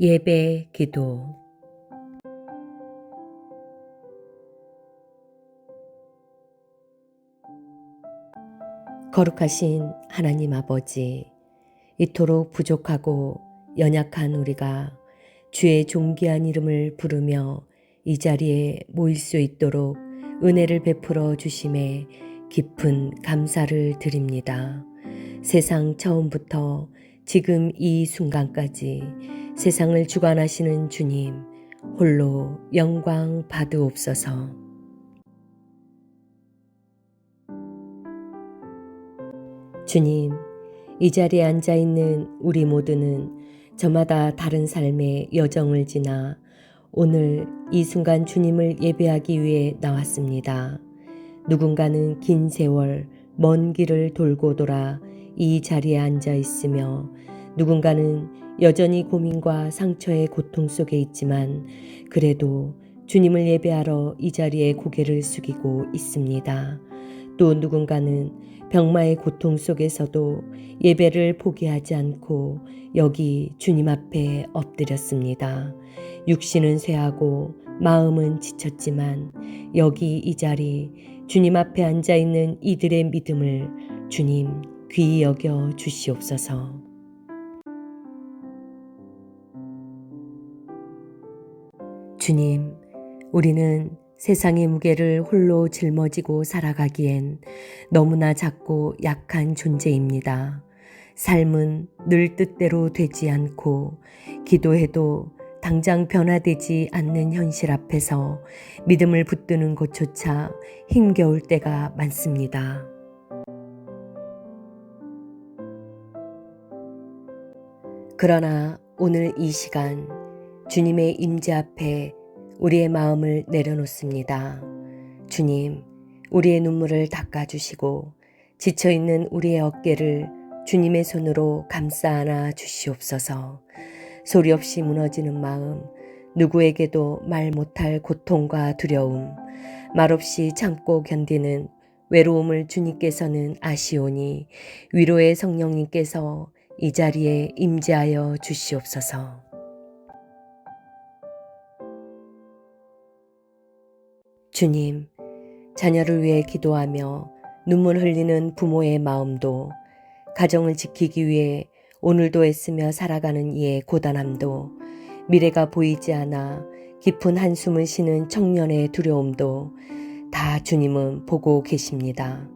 예배 기도 거룩하신 하나님 아버지, 이토록 부족하고 연약한 우리가 주의 존귀한 이름을 부르며 이 자리에 모일 수 있도록 은혜를 베풀어 주심에 깊은 감사를 드립니다. 세상 처음부터 지금 이 순간까지 세상을 주관하시는 주님, 홀로 영광 받으옵소서. 주님, 이 자리에 앉아 있는 우리 모두는 저마다 다른 삶의 여정을 지나 오늘 이 순간 주님을 예배하기 위해 나왔습니다. 누군가는 긴 세월 먼 길을 돌고 돌아 이 자리에 앉아 있으며 누군가는 여전히 고민과 상처의 고통 속에 있지만 그래도 주님을 예배하러 이 자리에 고개를 숙이고 있습니다. 또 누군가는 병마의 고통 속에서도 예배를 포기하지 않고 여기 주님 앞에 엎드렸습니다. 육신은 쇠하고 마음은 지쳤지만 여기 이 자리 주님 앞에 앉아 있는 이들의 믿음을 주님 귀히 여겨 주시옵소서. 주님, 우리는 세상의 무게를 홀로 짊어지고 살아가기엔 너무나 작고 약한 존재입니다. 삶은 늘 뜻대로 되지 않고 기도해도 당장 변화되지 않는 현실 앞에서 믿음을 붙드는 것조차 힘겨울 때가 많습니다. 그러나 오늘 이 시간 주님의 임재 앞에 우리의 마음을 내려놓습니다. 주님, 우리의 눈물을 닦아주시고 지쳐있는 우리의 어깨를 주님의 손으로 감싸 안아 주시옵소서. 소리 없이 무너지는 마음, 누구에게도 말 못할 고통과 두려움, 말없이 참고 견디는 외로움을 주님께서는 아시오니 위로의 성령님께서 이 자리에 임재하여 주시옵소서. 주님, 자녀를 위해 기도하며 눈물 흘리는 부모의 마음도 가정을 지키기 위해 오늘도 애쓰며 살아가는 이의 고단함도 미래가 보이지 않아 깊은 한숨을 쉬는 청년의 두려움도 다 주님은 보고 계십니다.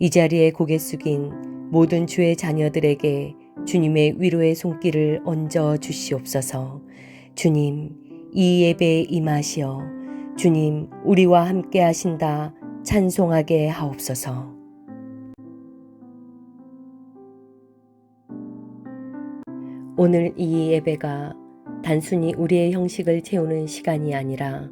이 자리에 고개 숙인 모든 주의 자녀들에게 주님의 위로의 손길을 얹어 주시옵소서. 주님, 이 예배에 임하시어 주님, 우리와 함께 하신다 찬송하게 하옵소서. 오늘 이 예배가 단순히 우리의 형식을 채우는 시간이 아니라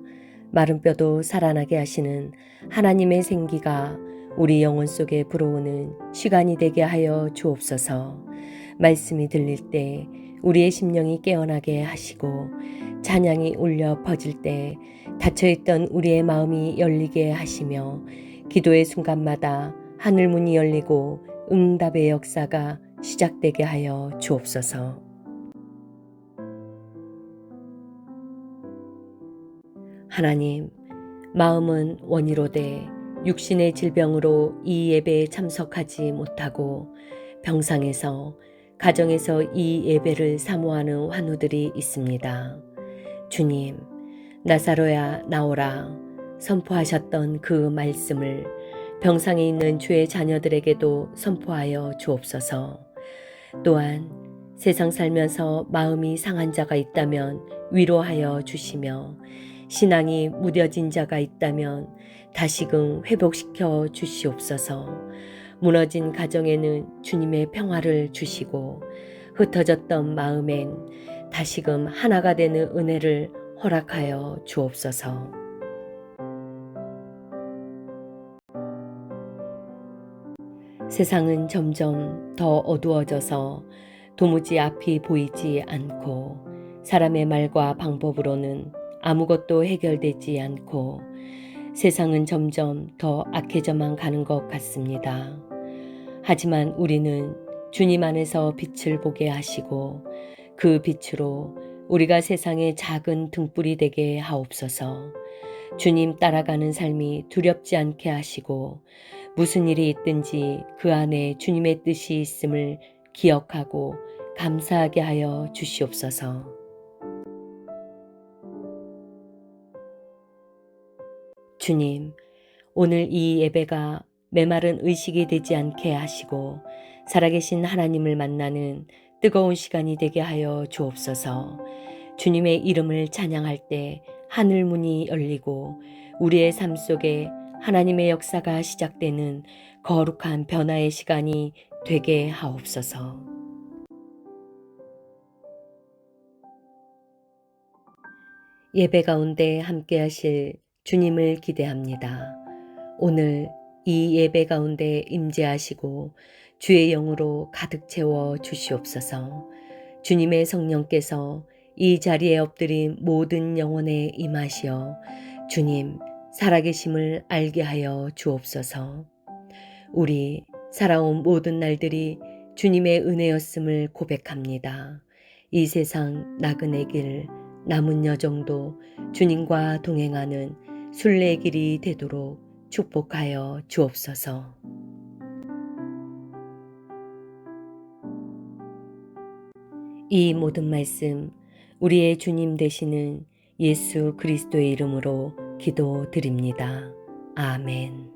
마른 뼈도 살아나게 하시는 하나님의 생기가 우리 영혼 속에 불어오는 시간이 되게 하여 주옵소서. 말씀이 들릴 때 우리의 심령이 깨어나게 하시고 찬양이 울려 퍼질 때 닫혀있던 우리의 마음이 열리게 하시며 기도의 순간마다 하늘 문이 열리고 응답의 역사가 시작되게 하여 주옵소서. 하나님, 마음은 원이로되 육신의 질병으로 이 예배에 참석하지 못하고 병상에서 가정에서 이 예배를 사모하는 환우들이 있습니다. 주님, 나사로야 나오라 선포하셨던 그 말씀을 병상에 있는 주의 자녀들에게도 선포하여 주옵소서. 또한 세상 살면서 마음이 상한 자가 있다면 위로하여 주시며 신앙이 무뎌진 자가 있다면 다시금 회복시켜 주시옵소서. 무너진 가정에는 주님의 평화를 주시고 흩어졌던 마음엔 다시금 하나가 되는 은혜를 허락하여 주옵소서. 세상은 점점 더 어두워져서 도무지 앞이 보이지 않고 사람의 말과 방법으로는 아무것도 해결되지 않고 세상은 점점 더 악해져만 가는 것 같습니다. 하지만 우리는 주님 안에서 빛을 보게 하시고 그 빛으로 우리가 세상의 작은 등불이 되게 하옵소서. 주님 따라가는 삶이 두렵지 않게 하시고 무슨 일이 있든지 그 안에 주님의 뜻이 있음을 기억하고 감사하게 하여 주시옵소서. 주님, 오늘 이 예배가 메마른 의식이 되지 않게 하시고 살아계신 하나님을 만나는 뜨거운 시간이 되게 하여 주옵소서. 주님의 이름을 찬양할 때 하늘 문이 열리고 우리의 삶 속에 하나님의 역사가 시작되는 거룩한 변화의 시간이 되게 하옵소서. 예배 가운데 함께 하실 주님을 기대합니다. 오늘 이 예배 가운데 임재하시고 주의 영으로 가득 채워 주시옵소서. 주님의 성령께서 이 자리에 엎드린 모든 영혼에 임하시어 주님 살아계심을 알게 하여 주옵소서. 우리 살아온 모든 날들이 주님의 은혜였음을 고백합니다. 이 세상 나그네 길 남은 여정도 주님과 동행하는 순례의 길이 되도록 축복하여 주옵소서. 이 모든 말씀 우리의 주님 되시는 예수 그리스도의 이름으로 기도드립니다. 아멘.